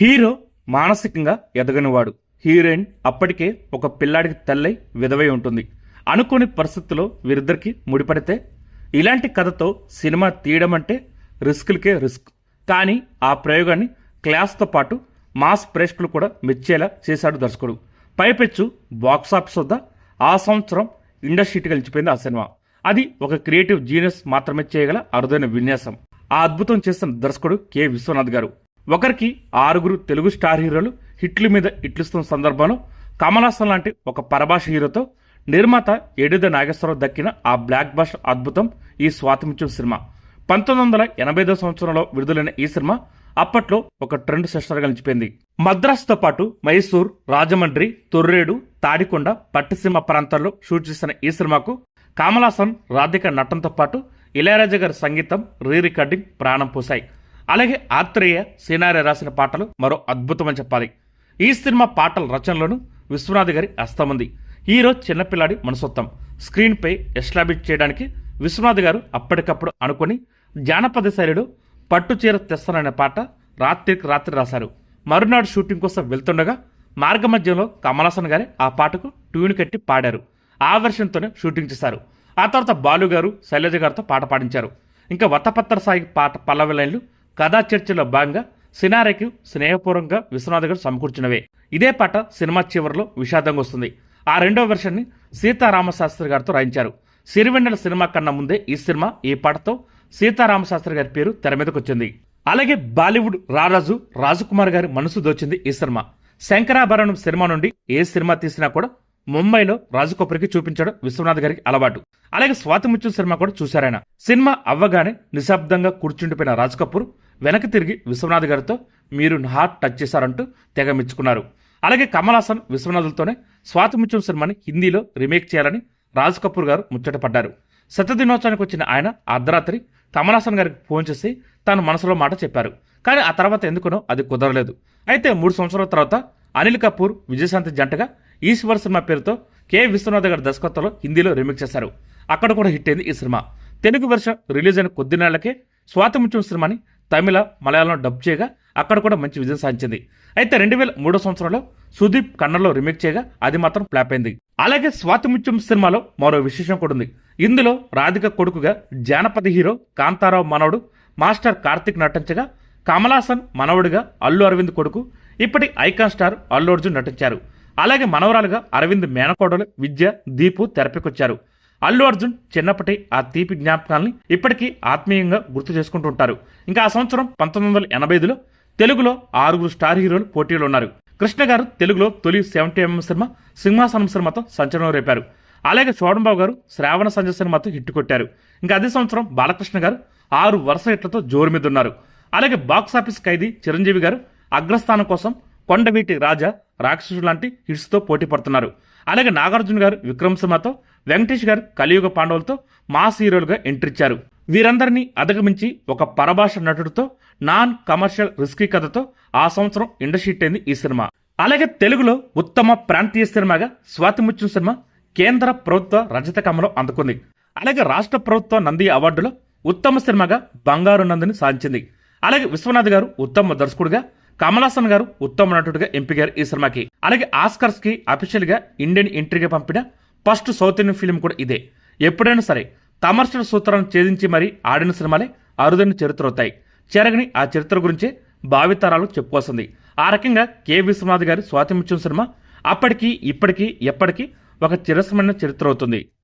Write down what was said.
Hero మానసికంగా ఎదగనివాడు. Heroine అప్పటికే ఒక పిల్లాడికి తల్లై విధవై ఉంటుంది. అనుకోని పరిస్థితుల్లో వీరిద్దరికి ముడిపడితే ఇలాంటి కథతో సినిమా తీయడం అంటే రిస్కులకే రిస్క్. కానీ ఆ ప్రయోగాన్ని క్లాస్తో పాటు మాస్ ప్రేక్షకులు కూడా మెచ్చేలా చేశాడు దర్శకుడు. పైపెచ్చు బాక్సాఫీస్ వద్ద ఆ సంవత్సరం ఇండస్ట్రీకి గెలిచిపోయింది ఆ సినిమా. అది ఒక క్రియేటివ్ జీనియస్ మాత్రమే చేయగల అరుదైన విన్యాసం. ఆ అద్భుతం చేసిన దర్శకుడు కె. విశ్వనాథ్ గారు. ఒకరికి ఆరుగురు తెలుగు స్టార్ హీరోలు హిట్ల మీద ఇట్లుస్తున్న సందర్భంలో కమలాసన్ లాంటి ఒక పరభాష హీరోతో నిర్మాత ఎడిద నాగేశ్వరరావు దక్కిన ఆ బ్లాక్ బస్ట్ అద్భుతం ఈ స్వాతంత్ర్యం సినిమా. పంతొమ్మిది వందల ఎనభై ఐదో సంవత్సరంలో విడుదలైన ఈ సినిమా అప్పట్లో ఒక ట్రెండ్ సెస్టర్గా నిలిచిపోయింది. మద్రాసుతో పాటు మైసూర్ రాజమండ్రి తొర్రేడు తాడికొండ పట్టిసీమ ప్రాంతాల్లో షూట్ చేసిన ఈ సినిమాకు కామలాసన్ రాధిక నటంతో పాటు ఇళయరాజా గారి సంగీతం రీ రికార్డింగ్ ప్రాణం పోశాయి. అలాగే ఆత్రేయ సీనారే రాసిన పాటలు మరో అద్భుతమని చెప్పాలి. ఈ సినిమా పాటల రచనలోను విశ్వనాథ్ గారి హస్తముంది హీరో చిన్నపిల్లాడి మనసొత్తం. స్క్రీన్పై ఎస్టాబ్లిష్ చేయడానికి విశ్వనాథ్ గారు అప్పటికప్పుడు అనుకొని జానపద శైలిలో పట్టు చీర తెస్తాననే పాట రాత్రికి రాత్రి రాశారు. మరునాడు షూటింగ్ కోసం వెళ్తుండగా మార్గమధ్యంలో కమలాసన్ గారే ఆ పాటకు ట్యూన్ కట్టి పాడారు. ఆ వెర్షన్తోనే షూటింగ్ చేశారు. ఆ తర్వాత బాలు గారు శైలజ గారితో పాట పాడించారు. ఇంకా వతపత్ర సాయి పాట పల్లవి లైన్లు కథా చర్చలో భాగంగా సినారెకి స్నేహపూర్వకంగా విశ్వనాథ్ గారు సమకూర్చినవే. ఇదే పాట సినిమా చివరిలో విషాదంగా వస్తుంది. ఆ రెండో వెర్షన్ని సీతారామశాస్త్రి గారితో రాయించారు. సిరివెన్నెల సినిమా కన్నా ముందే ఈ సినిమా ఈ పాటతో సీతారామశాస్త్రి గారి పేరు తెర మీదకి వచ్చింది. అలాగే బాలీవుడ్ రారాజు రాజకుమార్ గారి మనసు దోచింది ఈ సినిమా. శంకరాభరణం సినిమా నుండి ఏ సినిమా తీసినా కూడా ముంబైలో రాజు చూపించడం విశ్వనాథ్ గారికి అలవాటు. అలాగే స్వాతిముత్యం సినిమా కూడా చూశారాయన. సినిమా అవ్వగానే నిశ్శబ్దంగా కూర్చుండిపోయిన రాజ్ కపూర్ వెనక్కి తిరిగి విశ్వనాథ్ గారితో మీరు నా హార్ట్ టచ్ చేశారంటూ తెగ మెచ్చుకున్నారు. అలాగే కమల్ హాసన్ విశ్వనాథులతోనే స్వాతిముత్యం సినిమాని హిందీలో రీమేక్ చేయాలని రాజ్ కపూర్ గారు ముచ్చటపడ్డారు శతదినోత్సవానికి వచ్చిన ఆయన అర్ధరాత్రి కమల్ హాసన్ గారికి ఫోన్ చేసి తన మనసులో మాట చెప్పారు. కానీ ఆ తర్వాత ఎందుకునో అది కుదరలేదు. అయితే మూడు సంవత్సరాల తర్వాత అనిల్ కపూర్ విజయశాంతి జంటగా ఈశ్వర్ సినిమా పేరుతో కె విశ్వనాథ్ గారి దర్శకత్వంలో హిందీలో రీమేక్ చేశారు. అక్కడ కూడా హిట్ అయింది ఈ సినిమా. తెలుగు వెర్షన్ రిలీజ్ అయిన కొద్ది నెలలకే స్వాతంత్ర్యం సినిమాని తమిళ మలయాళం డబ్ చేయగా అక్కడ కూడా మంచి విజయం సాధించింది. అయితే రెండు వేల మూడో సంవత్సరంలో సుదీప్ కన్నడలో రీమేక్ చేయగా అది మాత్రం ఫ్లాప్ అయింది. అలాగే స్వాతిముత్యం సినిమాలో మరో విశేషం కూడా ఉంది. ఇందులో రాధిక కొడుకుగా జానపద హీరో కాంతారావు మనవడు మాస్టర్ కార్తిక్ నటించగా కమలాసన్ మనవడుగా అల్లు అరవింద్ కొడుకు ఇప్పటి ఐకాన్ స్టార్ అల్లు అర్జున్ నటించారు. అలాగే మనవరాలుగా అరవింద్ మేనకోడలు విద్య దీపు తెరపికొచ్చారు. అల్లు అర్జున్ చిన్నప్పటి ఆ తీపి జ్ఞాపకాల్ని ఇప్పటికీ ఆత్మీయంగా గుర్తు చేసుకుంటుంటారు ఇంకా ఆ సంవత్సరం పంతొమ్మిది వందల ఎనభై ఐదులో తెలుగులో ఆరుగురు స్టార్ హీరోలు పోటీలో ఉన్నారు. కృష్ణ గారు తెలుగులో తొలి సెవెంటీ ఎంఎం సినిమా సింహాసనం సినిమాతో సంచలనం రేపారు. అలాగే శోభన్బాబు గారు శ్రావణ సంజయ్ సినిమాతో హిట్ కొట్టారు. ఇంకా అదే సంవత్సరం బాలకృష్ణ గారు ఆరు వరుస హిట్లతో జోరు మీద ఉన్నారు. అలాగే బాక్స్ ఆఫీస్ ఖైదీ చిరంజీవి గారు అగ్రస్థానం కోసం కొండవీటి రాజా రాక్షసుడు లాంటి హిట్స్తో పోటీ పడుతున్నారు. అలాగే నాగార్జున గారు విక్రమ్ సినిమాతో వెంకటేష్ గారు కలియుగ పాండవులతో మాస్ హీరోలుగా ఎంట్రీ ఇచ్చారు. వీరందరినీ అధిగమించి ఒక పరభాష నటుడితో నాన్ కమర్షియల్ రిస్కీ కథతో ఆ సంవత్సరం ఇండస్ట్రీట్ అయింది ఈ సినిమా. అలాగే తెలుగులో ఉత్తమ ప్రాంతీయ సినిమాగా స్వాతిముత్యం సినిమా కేంద్ర ప్రభుత్వ రజత కమలం అందుకుంది. అలాగే రాష్ట్ర ప్రభుత్వ నంది అవార్డులో ఉత్తమ సినిమాగా బంగారు నందిని సాధించింది. అలాగే విశ్వనాథ్ గారు ఉత్తమ దర్శకుడిగా కమల్ హాసన్ గారు ఉత్తమ నటుడిగా ఎంపికారు ఈ సినిమాకి. అలాగే ఆస్కర్స్కి అఫీషియల్గా ఇండియన్ ఎంట్రీగా పంపిన ఫస్ట్ సౌత్ ఇండియన్ ఫిల్మ్ కూడా ఇదే. ఎప్పుడైనా సరే కమర్షియల్ సూత్రాలను ఛేదించి మరీ ఆడిన సినిమాలే అరుదైన చరిత్ర అవుతాయి చెరగని ఆ చరిత్ర గురించే భావితరాలు చెప్పుకోసింది ఆ రకంగా కె. విశ్వనాథ్ గారి స్వాతిముత్యం సినిమా అప్పటికీ ఇప్పటికీ ఎప్పటికీ ఒక చిరస్మరణ చరిత్ర అవుతుంది.